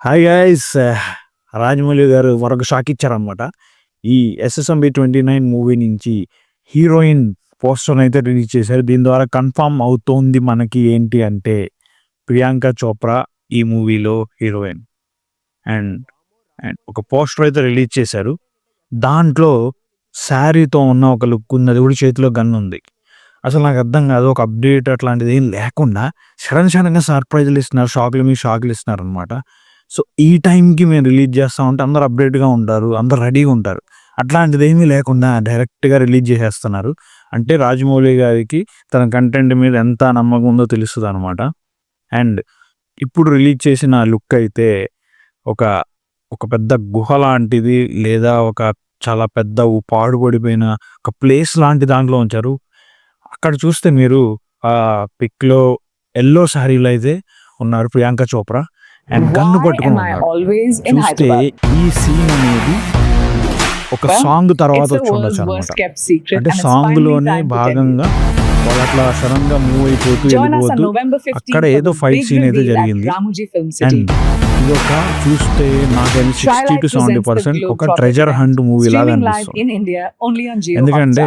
Hi guys uh, Rajamouli గారు మరొక shock ఇచ్చారనమాట ఈ ఎస్ఎస్ఎంబి ట్వంటీ నైన్ మూవీ నుంచి హీరోయిన్ పోస్టర్ అయితే రిలీజ్ చేశారు. దీని ద్వారా కన్ఫామ్ అవుతోంది మనకి ఏంటి అంటే ప్రియాంక చోప్రా ఈ మూవీలో హీరోయిన్ అండ్ అండ్ ఒక పోస్టర్ అయితే రిలీజ్ చేశారు. దాంట్లో శారీతో ఉన్న ఒక లుక్ ఉంది. అది కూడా చేతిలో గన్ ఉంది. అసలు నాకు అర్థం కాదు. ఒక అప్డేట్ అట్లాంటిది ఏం లేకుండా సడన్ సడన్గా సర్ప్రైజ్లు ఇస్తున్నారు. షాక్లు మీ షాక్లు ఇస్తున్నారు అనమాట సో ఈ టైంకి మేము రిలీజ్ చేస్తా ఉంటే అందరు అప్డేట్గా ఉంటారు అందరు రెడీగా ఉంటారు. అట్లాంటిది ఏమీ లేకుండా డైరెక్ట్గా రిలీజ్ చేసేస్తున్నారు. అంటే రాజమౌళి గారికి తన కంటెంట్ మీద ఎంత నమ్మకం ఉందో తెలుస్తుంది అనమాట అండ్ ఇప్పుడు రిలీజ్ చేసిన లుక్ అయితే ఒక ఒక పెద్ద గుహ లాంటిది లేదా ఒక చాలా పెద్ద పాడుపడిపోయిన ఒక ప్లేస్ లాంటి దాంట్లో ఉంచారు. అక్కడ చూస్తే మీరు ఆ పిక్లో ఎల్లో శారీలో అయితే ఉన్నారు ప్రియాంక చోప్రా. అండ్ గన్ను పట్టుకున్నాడు చూస్తే ఈ సీన్ అనేది ఒక సాంగ్ తర్వాత చూడొచ్చు అనమాట. అంటే సాంగ్లోనే భాగంగా అట్లా సడన్ మూవ్ అయిపోతూ వెళ్ళిపోతూ అక్కడ ఏదో ఫైట్ సీన్ అయితే జరిగింది. ఇది ఒక చూస్తే నాకు సిక్స్టీ టు సెవెంటీ పర్సెంట్ ఒక ట్రెజర్ హంట్ మూవీ లాగా అనిపిస్తుంది. ఎందుకంటే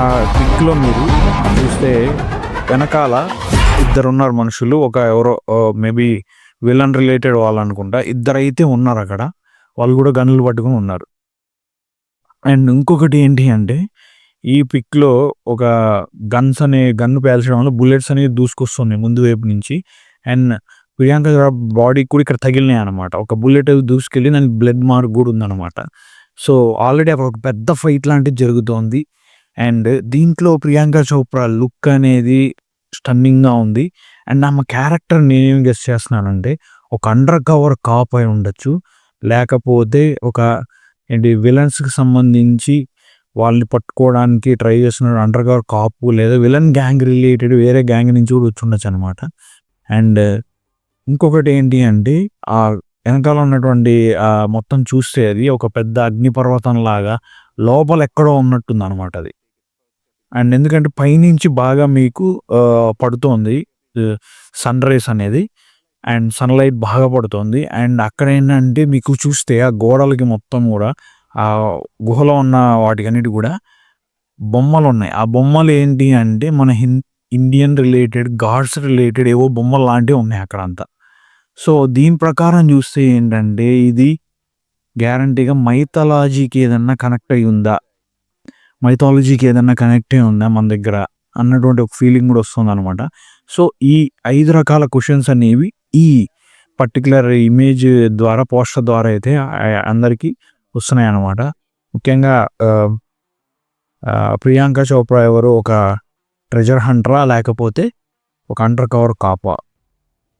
ఆ పిక్లో మీరు చూస్తే వెనకాల ఇద్దరున్నారు మనుషులు. ఒక ఎవరో మేబీ విలన్ రిలేటెడ్ వాళ్ళు అనుకుంటా ఉన్నారు అక్కడ. వాళ్ళు కూడా గన్నులు పట్టుకుని ఉన్నారు. అండ్ ఇంకొకటి ఏంటి అంటే ఈ పిక్లో ఒక గన్స్ అనే గన్ పేల్చడం వల్ల బుల్లెట్స్ అనేవి దూసుకొస్తుంది ముందు వైపు నుంచి. అండ్ ప్రియాంక బాడీ కూడా ఇక్కడ తగిలినాయి అనమాట ఒక బుల్లెట్ దూసుకెళ్ళి దానికి బ్లడ్ మార్క్ కూడా ఉందన్నమాట. సో ఆల్రెడీ ఒక పెద్ద ఫైట్ లాంటిది జరుగుతోంది. అండ్ దీంట్లో ప్రియాంక చోప్రా లుక్ అనేది స్టన్నింగ్గా ఉంది. అండ్ ఆమె క్యారెక్టర్ నేనేం గెస్ట్ చేస్తున్నానంటే ఒక అండర్ కవర్ కాప్ అయి ఉండొచ్చు. లేకపోతే ఒక ఏంటి విలన్స్కి సంబంధించి వాళ్ళని పట్టుకోవడానికి ట్రై చేస్తున్న అండర్ కవర్ కాపు లేదా విలన్ గ్యాంగ్ రిలేటెడ్ వేరే గ్యాంగ్ నుంచి కూడా వచ్చి అనమాట అండ్ ఇంకొకటి ఏంటి అంటే ఆ వెనకాల ఉన్నటువంటి మొత్తం చూస్తే అది ఒక పెద్ద అగ్నిపర్వతం లాగా లోపల ఎక్కడో ఉన్నట్టుంది అనమాట అది. అండ్ ఎందుకంటే పైనుంచి బాగా మీకు పడుతోంది సన్ రైస్ అనేది. అండ్ సన్లైట్ బాగా పడుతుంది. అండ్ అక్కడ ఏంటంటే మీకు చూస్తే ఆ గోడలకి మొత్తం కూడా ఆ గుహలో ఉన్న వాటికన్నిటి కూడా బొమ్మలు ఉన్నాయి ఆ బొమ్మలు ఏంటి అంటే మన హిన్ ఇండియన్ రిలేటెడ్ గాడ్స్ రిలేటెడ్ ఏవో బొమ్మలు లాంటివి ఉన్నాయి అక్కడ అంతా సో దీని ప్రకారం చూస్తే ఏంటంటే ఇది గ్యారంటీగా మైథలాజీకి ఏదన్నా కనెక్ట్ అయి ఉందా? మైథాలజీకి ఏదన్నా కనెక్టే ఉందా మన దగ్గర అన్నటువంటి ఒక ఫీలింగ్ కూడా వస్తుంది అనమాట సో ఈ ఐదు రకాల క్వశ్చన్స్ అనేవి ఈ పర్టికులర్ ఇమేజ్ ద్వారా పోస్టర్ ద్వారా అయితే అందరికీ వస్తున్నాయి అన్నమాట ముఖ్యంగా ప్రియాంక చోప్రా ఎవరు? ఒక ట్రెజర్ హంటరా లేకపోతే ఒక అండర్ కవర్ కాపా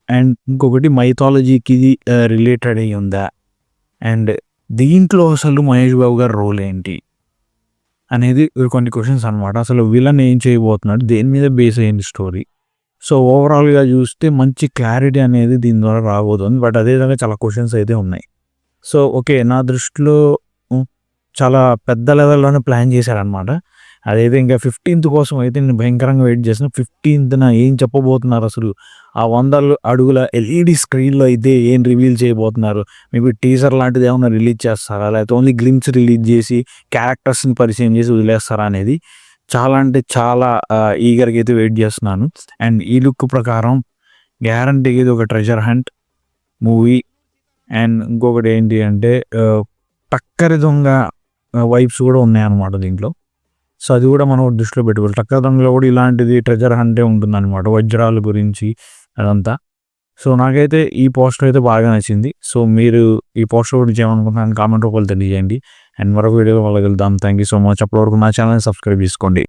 అండ్ ఇంకొకటి మైథాలజీకి ఇది రిలేటెడ్ అయి ఉందా? అండ్ దీంట్లో అసలు మహేష్ బాబు గారి రోల్ ఏంటి? అనేది కొన్ని క్వశ్చన్స్ అనమాట అసలు విలన్ ఏం చేయబోతున్నాడు? దేని మీద బేస్ అయ్యింది స్టోరీ సో ఓవరాల్గా చూస్తే మంచి క్లారిటీ అనేది దీని ద్వారా రాబోతుంది. బట్ అదేవిధంగా చాలా క్వశ్చన్స్ అయితే ఉన్నాయి. సో ఓకే నా దృష్టిలో చాలా పెద్ద లెవెల్లోనే ప్లాన్ చేశారనమాట అదైతే ఇంకా ఫిఫ్టీన్త్ కోసం అయితే నేను భయంకరంగా వెయిట్ చేసిన. ఫిఫ్టీన్త్న ఏం చెప్పబోతున్నారు అసలు? ఆ వంద అడుగుల ఎల్ఈడి స్క్రీన్లో అయితే ఏం రివీల్ చేయబోతున్నారు? మేబీ టీజర్ లాంటిది ఏమైనా రిలీజ్ చేస్తారా? లేకపోతే ఓన్లీ గ్లిమ్స్ రిలీజ్ చేసి క్యారెక్టర్స్ని పరిచయం చేసి వదిలేస్తారా అనేది చాలా అంటే చాలా ఈగర్గా అయితే వెయిట్ చేస్తున్నాను. అండ్ ఈ లుక్ ప్రకారం గ్యారంటీగా ఇది ఒక ట్రెజర్ హంట్ మూవీ అండ్ ఇంకొకటి ఏంటి అంటే టక్కరి దొంగ వైబ్స్ కూడా ఉన్నాయన్నమాట దీంట్లో. సో అది కూడా మనం దృష్టిలో పెట్టుకోవాలి. టక్కదంలో కూడా ఇలాంటిది ట్రెజర్ హంటే ఉంటుందన్నమాట వజ్రాల గురించి అదంతా. సో నాకైతే ఈ పోస్టర్ అయితే బాగా నచ్చింది. సో మీరు ఈ పోస్టర్ గురించి ఏమనుకుంటున్నాను కామెంట్ రూపంలో తెలియజేయండి. అండ్ మరొక వీడియోలో వాళ్ళకి వెళ్దాం థ్యాంక్ యూ సో మచ్ అప్పటివరకు నా ఛానల్ని సబ్స్క్రైబ్ చేసుకోండి.